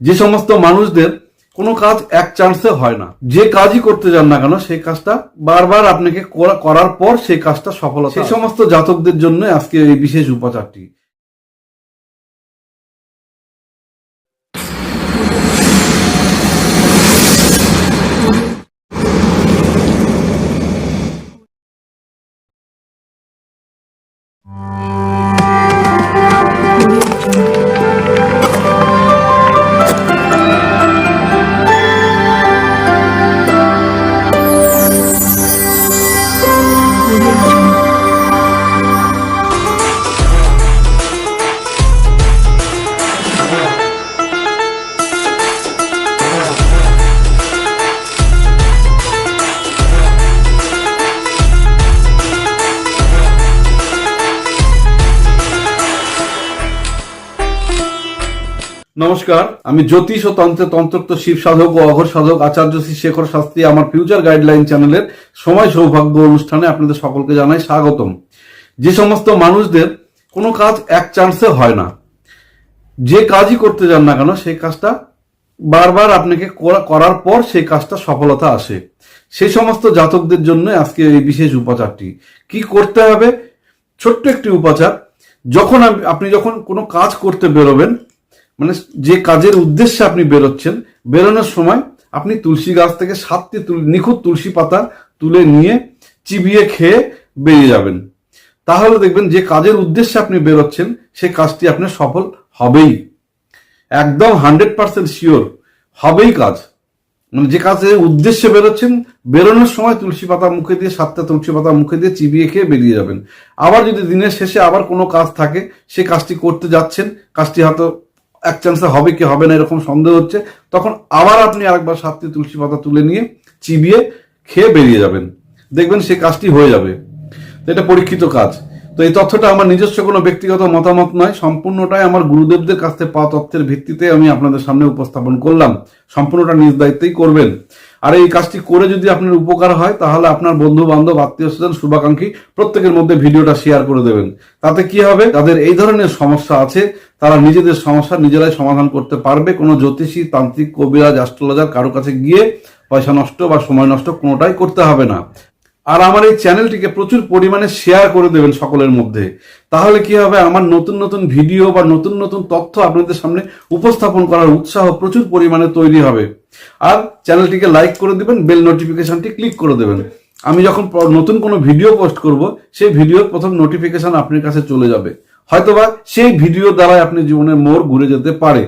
যে সমস্ত মানুষদের কোনো কাজ এক চান্সে হয় না। যে কাজই করতে যান না কেন সেই কাজটা বারবার আপনাকে করার পর সেই কাজটা সফলতা সেই সমস্ত জাতকদের জন্য আজকে এই বিশেষ উপাচারটি। নমস্কার, আমি জ্যোতিষ ও তন্ত্রে তন্ত্রক্ত শিব সাধক ও অঘর সাধক আচার্য শ্রী শেখর শাস্ত্রী আমার ফিউচার গাইডলাইন চ্যানেলের সময় সৌভাগ্য অনুষ্ঠানে আপনাদের সকলকে জানাই স্বাগতম। যে সমস্ত মানুষদের কোনো কাজ এক চান্সে হয় না, যে কাজই করতে যান না কেন, সেই কাজটা বারবার আপনাকে করার পর সেই কাজটা সফলতা আসে। সেই সমস্ত জাতকদের জন্য আজকে এই বিশেষ উপাচারটি। কি করতে হবে? ছোট্ট একটি উপাচার। যখন আপনি যখন কোনো কাজ করতে বেরোবেন মানে যে কাজের উদ্দেশ্যে আপনি বেরোচ্ছেন, বেরোনোর সময় আপনি তুলসী গাছ থেকে সাতটি নিখুঁত তুলসী পাতা তুলে নিয়ে চিবিয়ে খেয়ে বেরিয়ে যাবেন। তাহলে দেখবেন যে কাজের উদ্দেশ্যে আপনি বেরোচ্ছেন সেই কাজটি আপনার সফল হবেই। একদম হান্ড্রেড পার্সেন্ট শিওর, হবেই কাজ। মানে যে কাজের উদ্দেশ্যে বেরোচ্ছেন, বেরোনোর সময় তুলসী পাতা মুখে দিয়ে, সাতটা তুলসী পাতা মুখে দিয়ে চিবিয়ে খেয়ে বেরিয়ে যাবেন। আবার যদি দিনের শেষে আবার কোনো কাজ থাকে, সে কাজটি করতে যাচ্ছেন, কাজটি হয়তো এক চান্সে হবে কি হবে না এরকম সন্দেহ হচ্ছে, তখন আবার আপনি আরেকবার সাতটি তুলসী পাতা তুলে নিয়ে চিবিয়ে খেয়ে বেরিয়ে যাবেন। দেখবেন সে কাজটি হয়ে যাবে। এটা পরীক্ষিত কাজ। তো এই তথ্যটা আমার নিজস্ব কোনো ব্যক্তিগত মতামত নয়, সম্পূর্ণটাই আমার গুরুদেবদের কাছ থেকে পাওয়া তথ্যের ভিত্তিতে আমি আপনাদের সামনে উপস্থাপন করলাম। সম্পূর্ণটা নিজ দায়িত্বেই করবেন। আর এই কাজটি করে যদি আপনার উপকার হয়, তাহলে আপনার বন্ধু বান্ধব আত্মীয় স্বজন শুভাকাঙ্ক্ষী প্রত্যেকের মধ্যে ভিডিওটা শেয়ার করে দেবেন। তাতে কি হবে? তাদের এই ধরনের সমস্যা আছে, তারা নিজেদের সমস্যা নিজেরাই সমাধান করতে পারবে। কোনো জ্যোতিষী, তান্ত্রিক, কবিরাজ, অ্যাস্ট্রোলজার কারও কাছে গিয়ে পয়সা নষ্ট বা সময় নষ্ট কোনোটাই করতে হবে না। আর আমার এই চ্যানেলটিকে প্রচুর পরিমাণে শেয়ার করে দেবেন সকলের মধ্যে। তাহলে কি হবে? আমার নতুন নতুন ভিডিও বা নতুন নতুন তথ্য আপনাদের সামনে উপস্থাপন করার উৎসাহ প্রচুর পরিমাণে তৈরি হবে। আর চ্যানেলটিকে লাইক করে দেবেন বেল নোটিফিকেশনটি ক্লিক করে দেবেন। আমি যখন নতুন কোনো ভিডিও পোস্ট করব, সেই ভিডিওর প্রথম নোটিফিকেশন আপনার কাছে চলে যাবে। হয়তোবা সেই ভিডিও দ্বারাই আপনি জীবনের মোড় ঘুরে যেতে পারে।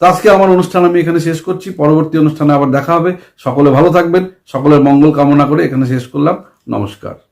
তো আজকে আমার অনুষ্ঠান আমি এখানে শেষ করছি। পরবর্তী অনুষ্ঠানে আবার দেখা হবে। সকলে ভালো থাকবেন। সকলের মঙ্গল কামনা করে এখানে শেষ করলাম। নমস্কার।